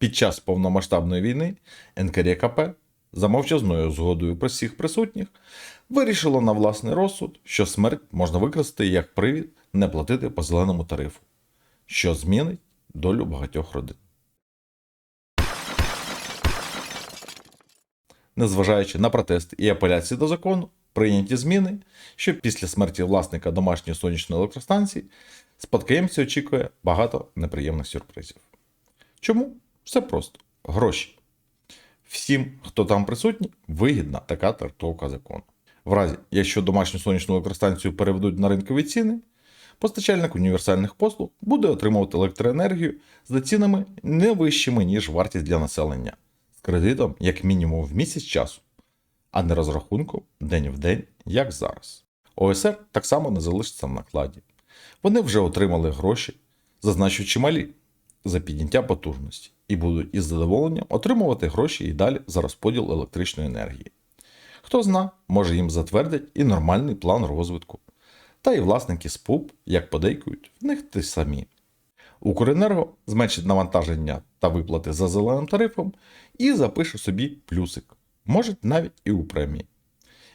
Під час повномасштабної війни НКРКП за мовчазною згодою при всіх присутніх вирішило на власний розсуд, що смерть можна використати як привід не платити по зеленому тарифу, що змінить долю багатьох родин. Незважаючи на протести і апеляції до закону, прийняті зміни, що після смерті власника домашньої сонячної електростанції спадкоємці очікує багато неприємних сюрпризів. Чому? Все просто гроші. Всім, хто там присутній, вигідна така трактовка закону. В разі, якщо домашню сонячну електростанцію переведуть на ринкові ціни, постачальник універсальних послуг буде отримувати електроенергію за цінами не вищими, ніж вартість для населення, з кредитом як мінімум в місяць часу, а не розрахунком день в день, як зараз. ОСР так само не залишиться в накладі. Вони вже отримали гроші, зазначу чималі, за підняття потужності і будуть із задоволенням отримувати гроші і далі за розподіл електричної енергії. Хто зна, може їм затвердять і нормальний план розвитку. Та і власники СПУП, як подейкують, в них ті самі. Укренерго зменшить навантаження та виплати за зеленим тарифом і запише собі плюсик, може навіть і у премії.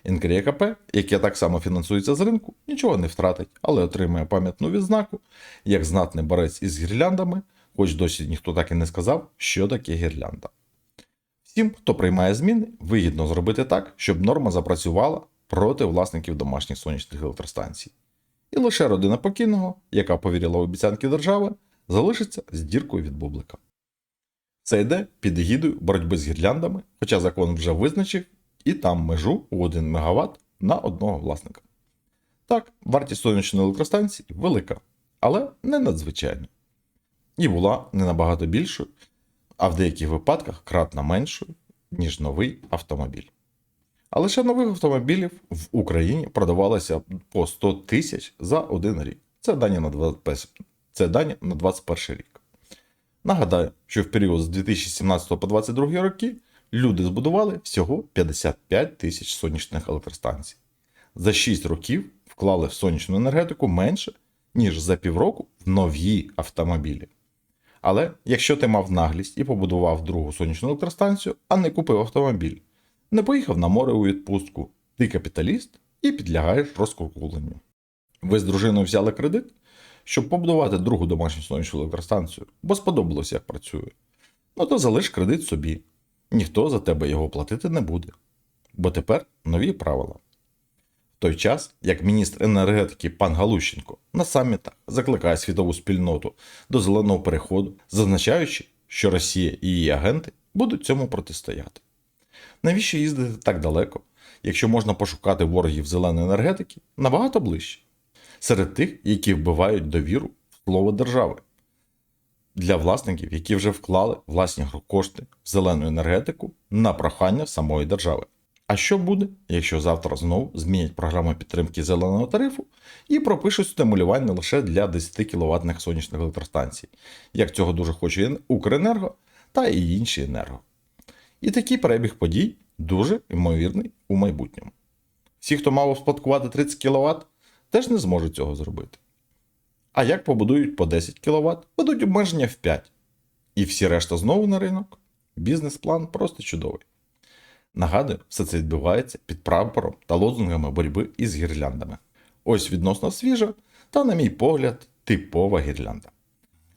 НКРКП, яке так само фінансується з ринку, нічого не втратить, але отримає пам'ятну відзнаку, як знатний борець із гірляндами, хоч досі ніхто так і не сказав, що таке гірлянда. Всім, хто приймає зміни, вигідно зробити так, щоб норма запрацювала проти власників домашніх сонячних електростанцій. І лише родина покійного, яка повірила в обіцянки держави, залишиться з діркою від бублика. Це йде під егідою боротьби з гірляндами, хоча закон вже визначив і там межу у 1 МВт на одного власника. Так, вартість сонячної електростанції велика, але не надзвичайна. І була не набагато більшою, а в деяких випадках кратно меншою, ніж новий автомобіль. А лише нових автомобілів в Україні продавалося по 100 тисяч за один рік. Це дані на 21, це дані на 21 рік. Нагадаю, що в період з 2017 по 2022 роки люди збудували всього 55 тисяч сонячних електростанцій. За 6 років вклали в сонячну енергетику менше, ніж за півроку в нові автомобілі. Але якщо ти мав наглість і побудував другу сонячну електростанцію, а не купив автомобіль, не поїхав на море у відпустку, ти капіталіст і підлягаєш розкукуленню. Ви з дружиною взяли кредит, щоб побудувати другу домашню сонячну електростанцію, бо сподобалось, як працює. Ну то залиш кредит собі. Ніхто за тебе його платити не буде. Бо тепер нові правила. Той час, як міністр енергетики пан Галущенко на самітах закликає світову спільноту до зеленого переходу, зазначаючи, що Росія і її агенти будуть цьому протистояти. Навіщо їздити так далеко, якщо можна пошукати ворогів зеленої енергетики набагато ближче, серед тих, які вбивають довіру в слово держави, для власників, які вже вклали власні кошти в зелену енергетику на прохання самої держави. А що буде, якщо завтра знову змінять програму підтримки зеленого тарифу і пропишуть стимулювання лише для 10 кВт сонячних електростанцій, як цього дуже хоче Укренерго та і інші енерго. І такий перебіг подій дуже ймовірний у майбутньому. Всі, хто мав успадкувати 30 кВт, теж не зможуть цього зробити. А як побудують по 10 кВт, ведуть обмеження в 5. І всі решта знову на ринок. Бізнес-план просто чудовий. Нагадую, все це відбувається під прапором та лозунгами боротьби із гірляндами. Ось відносно свіжа та, на мій погляд, типова гірлянда.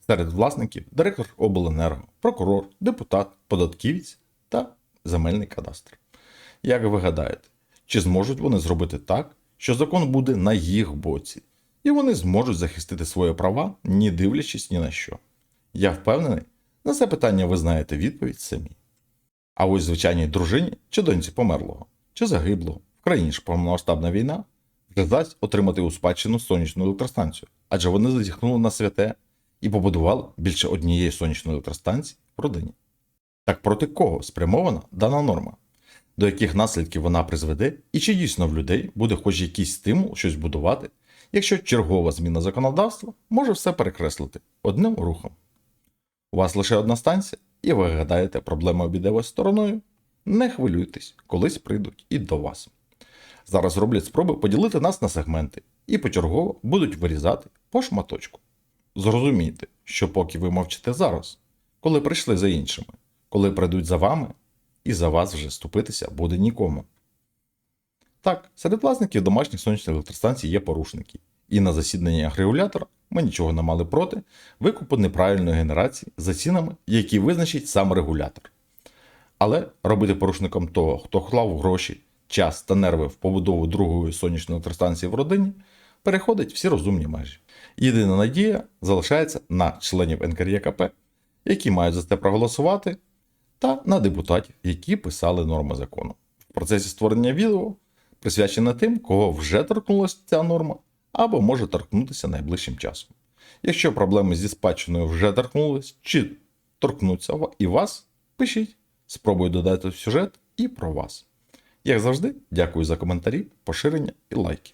Серед власників директор обленерго, прокурор, депутат, податківець та земельний кадастр. Як ви гадаєте, чи зможуть вони зробити так, що закон буде на їх боці, і вони зможуть захистити свої права, не дивлячись ні на що? Я впевнений, на це питання ви знаєте відповідь самі. А ось звичайній дружині чи доньці померлого, чи загиблого, в країні ж повномасштабна війна, вже отримати у спадщину сонячну електростанцію, адже вони зазіхнули на святе і побудували більше однієї сонячної електростанції в родині. Так проти кого спрямована дана норма, до яких наслідків вона призведе, і чи дійсно в людей буде хоч якийсь стимул щось будувати, якщо чергова зміна законодавства може все перекреслити одним рухом. У вас лише одна станція, і ви гадаєте, проблема обійде вас стороною? Не хвилюйтесь, колись прийдуть і до вас. Зараз роблять спроби поділити нас на сегменти і почергово будуть вирізати по шматочку. Зрозумійте, що поки ви мовчите зараз, коли прийшли за іншими, коли прийдуть за вами, і за вас вже ступитися буде нікому. Так, серед власників домашніх сонячних електростанцій є порушники, і на засіданні регулятора ми нічого не мали проти викупу неправильної генерації за цінами, які визначить сам регулятор. Але робити порушником того, хто вклав гроші, час та нерви в побудову другої сонячної електростанції в родині, переходить всі розумні межі. Єдина надія залишається на членів НКРЄКП, які мають за це проголосувати, та на депутатів, які писали норми закону. В процесі створення відео присвячене тим, кого вже торкнулася ця норма, або може торкнутися найближчим часом. Якщо проблеми зі спадщиною вже торкнулись, чи торкнуться і вас, пишіть. Спробую додати сюжет і про вас. Як завжди, дякую за коментарі, поширення і лайки.